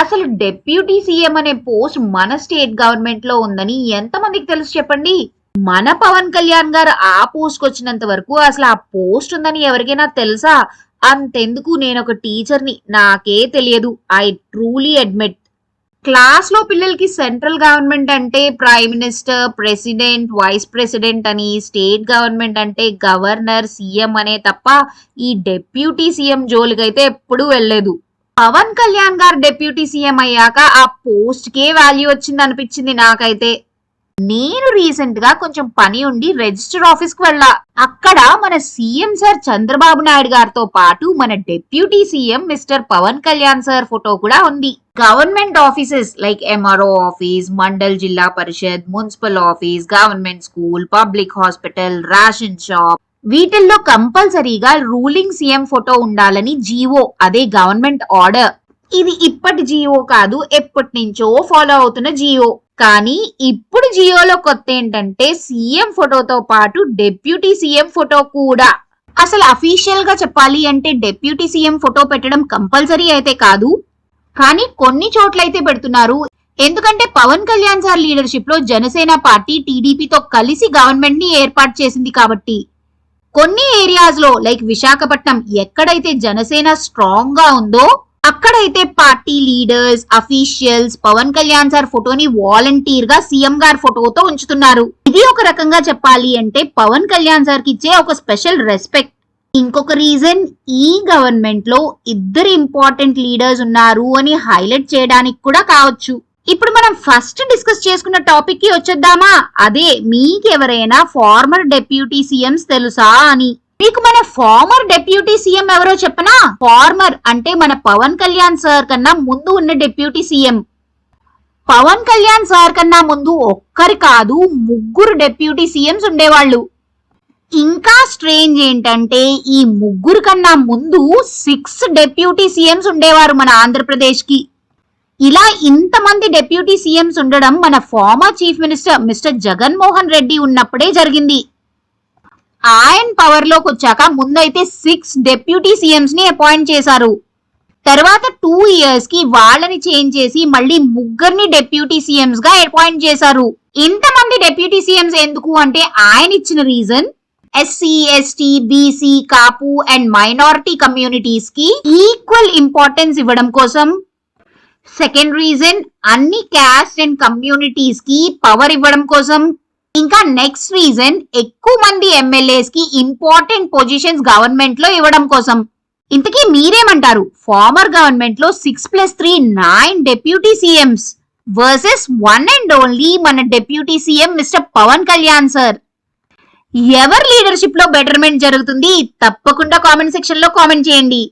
అసలు deputy CM అనే post మన స్టేట్ గవర్నమెంట్లో ఉందని ఎంతమందికి తెలుసు చెప్పండి? మన పవన్ కళ్యాణ్ గారు ఆ పోస్ట్ వచ్చినంత వరకు అసలు ఆ పోస్ట్ ఉందని ఎవరికైనా తెలుసా? అంతెందుకు నేను ఒక టీచర్ని నాకే తెలియదు ఐ ట్రూలీ అడ్మిట్. క్లాస్లో పిల్లలకి సెంట్రల్ గవర్నమెంట్ అంటే prime minister president vice president అని స్టేట్ గవర్నమెంట్ అంటే గవర్నర్ సీఎం అనే తప్ప ఈ డెప్యూటీ సీఎం జోలికైతే ఎప్పుడూ వెళ్ళలేదు. పవన్ కళ్యాణ్ గారు డెప్యూటీ సీఎం అయ్యాక ఆ పోస్ట్ కే వాల్యూ వచ్చింది అనిపించింది నాకైతే. నేను రీసెంట్గా కొంచెం పని ఉండి రిజిస్టర్ ఆఫీస్కు వెళ్ళా. అక్కడ మన సీఎం సార్ చంద్రబాబు నాయుడు గారితో పాటు మన deputy CM mister Pawan Kalyan sir photo కూడా ఉంది. Government offices like M R O office mandal zilla parishad municipal office government school public hospital ration shop వీటిల్లో కంపల్సరీగా రూలింగ్ సీఎం ఫోటో ఉండాలని జీవో అదే government order. ఇది ఇప్పటి జియో కాదు ఎప్పటి నుంచో ఫాలో అవుతున్న జియో కానీ ఇప్పుడు జియోలో కొత్త ఏంటంటే సీఎం ఫోటోతో పాటు డెప్యూటీ సీఎం ఫోటో కూడా. అసలు అఫీషియల్గా చెప్పాలి అంటే డెప్యూటీ సీఎం ఫోటో పెట్టడం కంపల్సరీ అయితే కాదు. కానీ కొన్ని చోట్లయితే పెడుతున్నారు. ఎందుకంటే పవన్ కళ్యాణ్ సార్ లీడర్షిప్లో జనసేన పార్టీ టీడీపీతో కలిసి గవర్నమెంట్ని ఏర్పాటు చేసింది కాబట్టి. కొన్ని ఏరియాస్లో లైక్ విశాఖపట్నం ఎక్కడైతే జనసేన స్ట్రాంగ్గా ఉందో అక్కడైతే party leaders officials Pawan Kalyan sir ఫోటోని వాలంటీర్గా సీఎం గారి ఫోటోతో ఉంచుతున్నారు. ఇది ఒక రకంగా చెప్పాలి అంటే పవన్ కళ్యాణ్ సార్కి ఇచ్చే ఒక స్పెషల్ రెస్పెక్ట్ ఇంకొక రీజన్ ఈ గవర్నమెంట్లో ఇద్దరు ఇంపార్టెంట్ లీడర్స్ ఉన్నారు అని హైలైట్ చేయడానికి కూడా కావచ్చు. ఇప్పుడు మనం ఫస్ట్ డిస్కస్ చేసుకున్న టాపిక్కి వచ్చేద్దామా? అదే మీకెవరైనా ఫార్మర్ డెప్యూటీ సీఎంస్ తెలుసా అని. మీకు మన ఫార్మర్ డెప్యూటీ సీఎం ఎవరో చెప్పనా? ఫార్మర్ అంటే మన పవన్ కళ్యాణ్ సార్ కన్నా ముందు ఉన్న deputy CM Pawan Kalyan sir కన్నా ముందు ఒక్కరి కాదు ముగ్గురు డెప్యూటీ సీఎంస్ ఉండేవాళ్ళు. ఇంకా స్ట్రేంజ్ ఏంటంటే ఈ ముగ్గురు కన్నా ముందు సిక్స్ డెప్యూటీ సీఎంస్ ఉండేవారు మన ఆంధ్రప్రదేశ్కి ఇలా ఇంతమంది డెప్యూటీ సీఎంస్ ఉండడం మన former chief minister mister Jaganmohan Reddy ఉన్నప్పుడే జరిగింది. ఆయన పవర్లోకి వచ్చాక ముందైతే సిక్స్ డెప్యూటీ సీఎంస్ని అపాయింట్ చేశారు. తర్వాత టూ ఇయర్స్కి వాళ్ళని చేంజ్ చేసి మళ్ళీ ముగ్గురిని డెప్యూటీ సీఎంస్గా అపాయింట్ చేశారు. ఇంతమంది డెప్యూటీ సీఎంస్ ఎందుకు అంటే ఆయన ఇచ్చిన reason SC ST BC Kapu and minority కమ్యూనిటీస్కి equal importance ఇవ్వడం కోసం సెకండ్ రీజన్ అన్ని క్యాస్ట్ అండ్ కమ్యూనిటీస్కి పవర్ ఇవ్వడం కోసం. ఇంకా నెక్స్ట్ రీజన్ ఎక్కువ మంది ఎమ్మెల్యేస్కి ఇంపార్టెంట్ పొజిషన్స్ గవర్నమెంట్లో ఇవ్వడం కోసం. ఇంతకీ మీరేమంటారు? ఫార్మర్ గవర్నమెంట్లో six plus three nine deputy CMs versus one and only మన deputy CM mister Pawan Kalyan sir ఎవరి లీడర్షిప్లో బెటర్మెంట్ జరుగుతుంది? తప్పకుండా కామెంట్ సెక్షన్లో కామెంట్ చేయండి.